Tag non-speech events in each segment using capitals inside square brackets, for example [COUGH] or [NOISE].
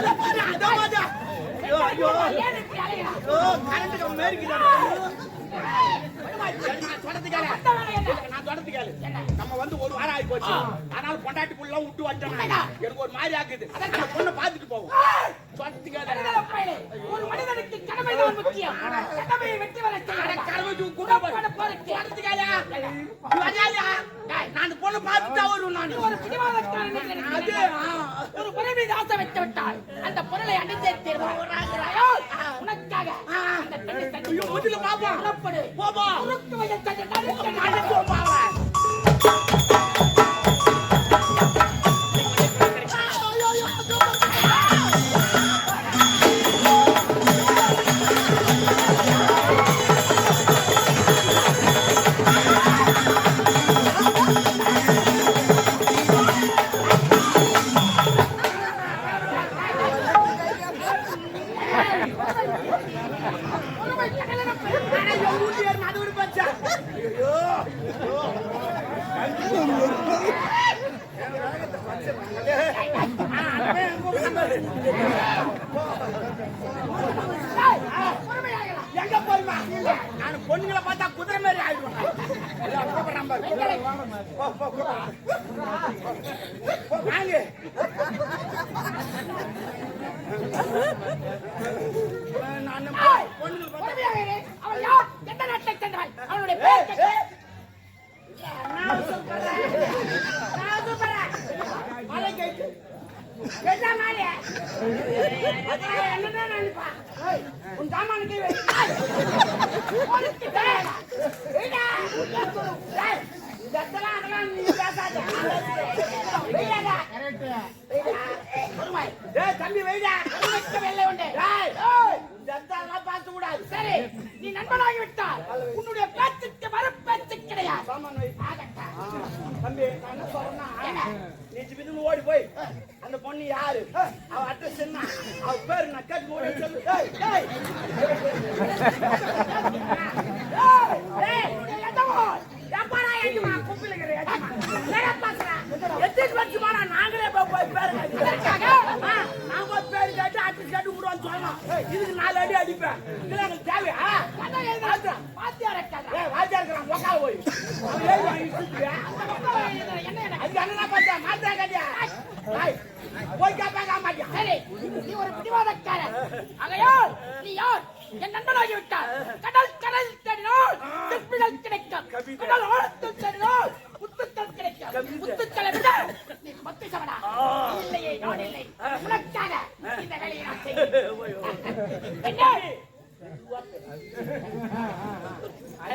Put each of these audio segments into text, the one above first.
அதோ பாரு, அதோ பாரு. ஐயோ, ஐயோ. ஏன் இப்படி அலைகிறாய்? ஐயோ, கரண்ட் கம்பி நம்ம வந்து ஒரு வாரம் ஆகி போச்சு அதனால பொண்டாட்டி புள்ள விட்டு வந்துட்டோம் எனக்கு ஒரு மாதிரி ஆக்குது அந்த பொண்ணை பார்த்துட்டு போவோம் ஒரு மனிதனுக்கு கடமைதான் முக்கியம் கடமையை வெற்றி வர அட, கடவுள் நான் பொண்ணு பார்த்துட்டா நான். ஒரு பிடிவாதக்காரன் அது, ஒரு பொருள் மீது ஆசை வைத்து விட்டால் அந்த பொருளை அணிந்தே தீர்வாய். உனக்காக முதல்ல பாப்போம். புறப்படு. போப்பா. உனக்கு தன்னை நடுக்க எங்க உட்கார்ந்தாரு? எங்க போறீமா? நான் பொண்ணுங்களை பார்த்தா குதிரை மாதிரி ஆயிடுவேன். ஐயா, கூப்பிடுறேன் பாரு. போ, போ, போ. போ, வாங்க. நான் யார்? எந்த நாட்டை சேர்ந்தவள்? அவளுடைய பெயர் நான் சொல்றேன். நான் சொல்றேன். மலை கேட்டு. என்ன மலை? என்னதான் நினைப்பா? உன் சாமானுக்கு இதெல்லாம் அதெல்லாம் நீ பேசாத. வைடா. ஏய், தம்பி வைடா. உனக்கு வெள்ளை உண்டு. ஏய், இதெல்லாம் பார்க்க கூடாது. சரி நீ நண்பனாகி விட்டால் உன்னுடைய பேச்சுக்கு மறுபேச்சு கிடையாது சாமான் வை. தம்பி நான் என்ன சொல்றேன்னா நீ திடீர்னு ஓடி போய் அந்த பொண்ணு யாரு அவ அட்ரஸ் என்ன அவ பேரு நான் கேட்டு ஓடி சொல்லு டேய், டேய். ஏய், நீ எதவோ? எப்பாடா எஜமா? குப்பில இருக்கிற எஜமா. என்னடா பேசுற? எத்தனை வருஷமாடா நாங்களே போய் போய் பேரு கேட்டு. இதற்காக? ஆ, நான் போய் பேரு கேட்டு அட்ரஸ் கேட்டு விடுவான்னு சொல்லணும் இதுக்கு நாலு அடி அடிப்பேன் இதெல்லாம் எனக்கு தேவையா கதை எழுதுற. வாத்தியார் இருக்காரா? ஏய் வாத்தியா இருக்கிறான் உக்கால போய் அவன் ஏறி வாங்கி சுத்துறியா? கதை எழுதுற. என்ன எனக்கு? அது என்ன பார்த்தா மாத்தியா கட்டியா ஏய், போய். கேட்பாங்க மாட்டியா சரி, நீ ஒரு பிடிவாதக்காரன். ஆகையால் நீ யார்? என் நண்பனாகி விட்டால் கடல் கடல் தேடினால் செப்பிடல் கிடைக்கும். கடல் ஆழத்தில் தேடினால் முத்துக்கள் கிடைக்கும். கவிதை. முத்துக்களை விட நீ மத்து சவடா. இல்லையே நான் இல்லை? உனக்காக இந்த வேலையை நான் செய்கிறேன் என்ன? அடே, அது உன் கண்ணு மேல.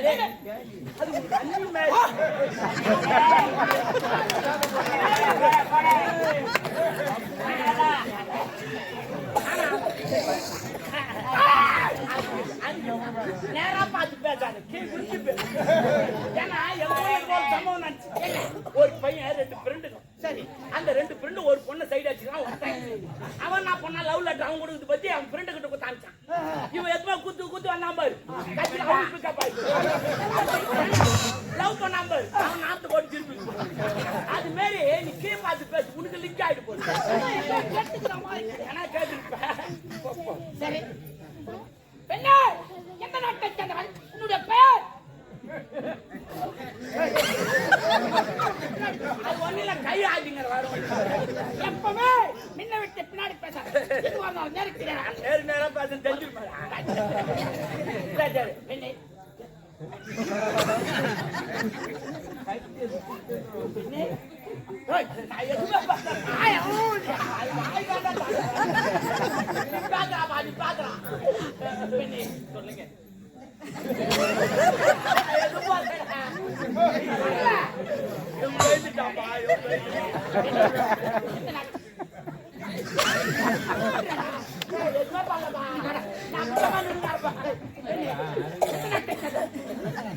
நேரா பார்த்து பேசாது கீழ் குனிஞ்சு பேசு. ஏன்னா, என் பொண்ணுக்கு சம்பவம் நினச்சி ஒரு பையன் ரெண்டு ஃப்ரெண்டுங்க சரி அந்த ரெண்டு ஃப்ரெண்டு ஒரு பொண்ணை சைடு அடிச்சுக்கான் ஒருத்தன் அவன் நான் பொண்ணா லவ் லெட்டர் அவன் கொடுத்து பற்றி அவன் ஃப்ரெண்டு கிட்ட கொடுத்து அனுப்பிச்சான் இவன் எத்தனை குத்து குத்து வந்தான் பாரு கட்சி அவன் பிக்கப் லவ் பண்ணாம பாரு அவன் நாத்து போட்டு திருப்பி அது மாரி நீ கீழே பார்த்து பேசு உனக்கு லிங்க் ஆயிட்டு போகுது ஏன்னா கேட்டுருப்பேன் சரி பெண்ணே எந்த நாட்டை சேர்ந்தவன் உன்னுடைய பெயர் அது ஒன்னில கை ஆடிங்கிற வரும் எப்பவுமே முன்ன விட்டு பின்னாடி பேசாத எதுவா இருந்தாலும் நேருக்கிறேன் நேரு நேரா பேச தெரிஞ்சிருப்பேன் சரி சரி பெண்ணே ஏய், நான் எதுவுமே பேசல. ஆயா, ஊரு. அது வாய் வேண்டாம் தான். நீ பேசுறா, பா, நீ பேசுறா. பெண்ணே [LAUGHS] சொல்லுங்க நான் எதுவும் பேசல. இவன் பேசிட்டான்ப்பா, இவன் பேசிட்டான். எந்த நாட்டு ஏய், எதுவுமே பண்ணலப்பா. நான் அப்பமா நின்னுட்டாருப்பா. எந்த நாட்டை சேர்ந்தவன் என் வாய் நரம்பு தள்ளிட்டாங்க. சாமான குடிச்சு நான் வாய் அடிக்கிறேன் சாமான நாயாண்ட பிடிக்கும். போடா. சாமானே நான் எடுக்கிறதில்ல அப்பப்போ. பெண்ணே எந்த நாட்டை சேர்ந்தவன்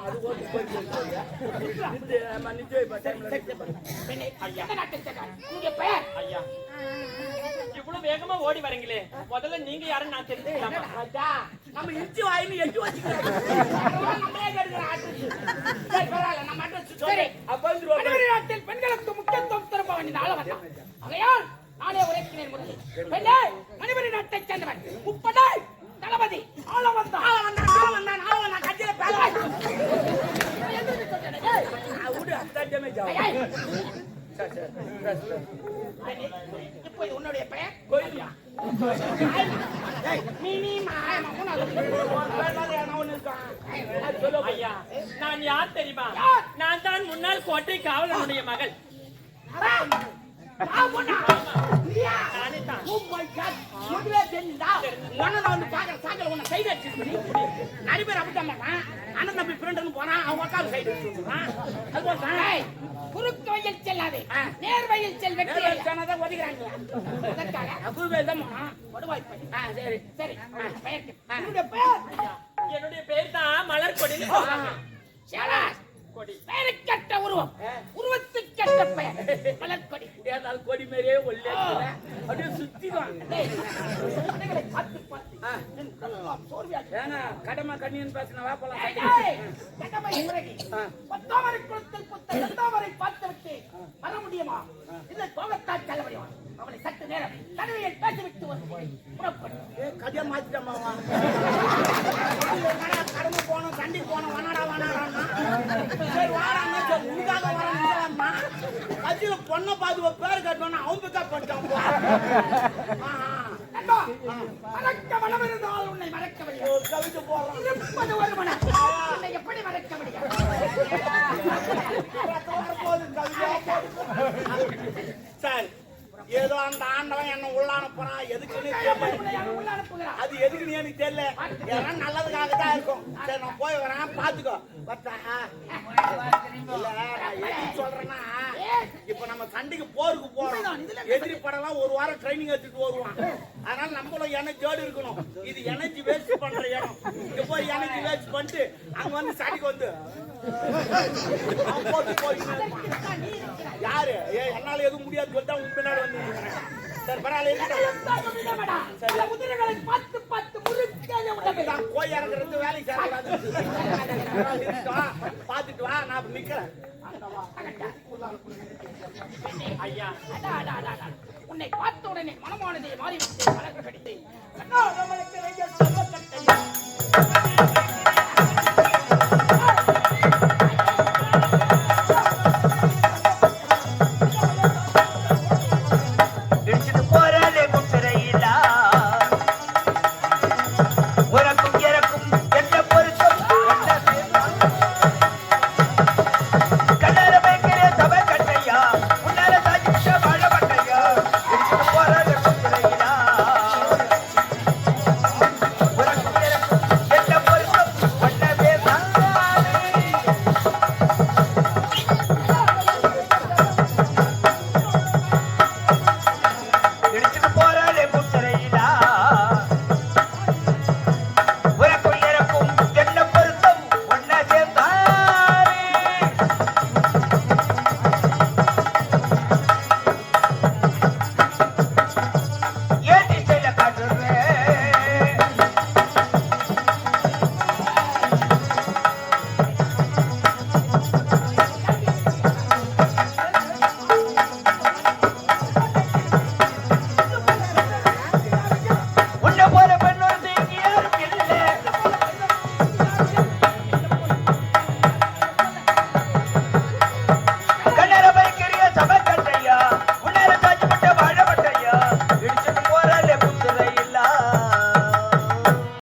அது ஓடி போயிட்டு ஐயா இவ்வளவு வேகமா ஓடி வரீங்களே முதல்ல நீங்க யாருன்னு நான் தெரிஞ்சுக்கலாமா நம்ம இடிச்சு வாயின்னு எட்டி வச்சுக்கிறோம். அது சொல்லு. ஐயா நான் யார் தெரியுமா நான் தான் முன்னாள் கோட்டை காவலனுடைய மகள் நான் வந்து உன்னை அடிச்சு நிறைய பேர் அப்படித்தான் அண்ணன் தம்பி friend ன்னு அவன் உட்காந்து அது போல குறுக்கு வழியில் செல்லாதே. நேர் வழியில் செல் நேர்ல சொன்னாதான் ஒதுக்குறாங்களா? அதற்காக பேர் தான். கொடுவாய் சரி. சரி பெயர் உன்னுடைய பெயர்? என்னுடைய பேர் தான் மலர். ஷாலாஸ். கொடி பெயருக்கற்ற உருவம். உருவத்துக்கற்ற பெயர். மலர்கொடி. ஏதாவது கொடி மாதிரியே இருக்குல்ல? அப்படியே கண்ணுகளை பார்த்து கடமை கண்ணின்னு பேசின. ஆ. பத்தாமரை குளத்தில் புத்த இரண்டாமரை பார்த்துவிட்டு வர முடியுமா? இல்லை கோபத்தால் முடியுமா அவளை சற்று நேரம் தனிமையில் பேசிவிட்டு கதையை மாத்திட்டோமா அவன்? என்னடா, கடமை போனோம், சண்டைக்கு போனோம், வானாடா, வானாடான்னா. சரி, வாடான்னா, சரி, உனக்காக சொல்லலாமா? கட்சியில பொண்ணை பார்த்து பேர் கட்டுவானா, அவன் pickup பண்ணிட்டான் மறக்க மனம் இருந்தால் உன்னை மறக்க ஒரு மனம் உன்னை எப்படி மறக்க. சரி. ஏதோ அந்த ஆண்டவன் என்ன உள்ள அனுப்புறான். எதுக்குன்னு அது எதுக்குன்னு எனக்கு தெரியல. எல்லாம் நல்லதுக்காக தான் இருக்கும். சரி நான் போய் வரேன். பாத்துக்கோ பத்தா இல்ல நான் எதுக்கு சொல்றேன்னா இப்ப நம்ம சண்டைக்கு போருக்கு போறோம். எதிரி படம்லாம் ஒரு வாரம் ட்ரைனிங் எடுத்துட்டு வருவான். அதனால நம்மளும் எனர்ஜியோடு இருக்கணும். இது எனர்ஜி வேஸ்ட் பண்ற இடம். இங்க போய் எனர்ஜி வேஸ்ட் பண்ணிட்டு அங்க வந்து சண்டைக்கு வந்து அவன் போட்டு போயின்னு யாரு? ஏ என்னால எதுவும் முடியாது சொல்லிட்டு உன் பின்னாடி வந்து சரி பரவாயில்ல சரி. தாங்க விடமாடா. அந்த குதிரைகளை பார்த்து பார்த்து தான் உடம்பை. இறங்குறது வேலைக்கு சேரக்கூடாது இருக்கட்டும். பாத்துட்டு வா நான் நிக்கிறேன் ஐயா அடா, அடா, அடா, உன்னை பார்த்த உடனே மனமானதை மாறிவிட்டு மலர் கடித்து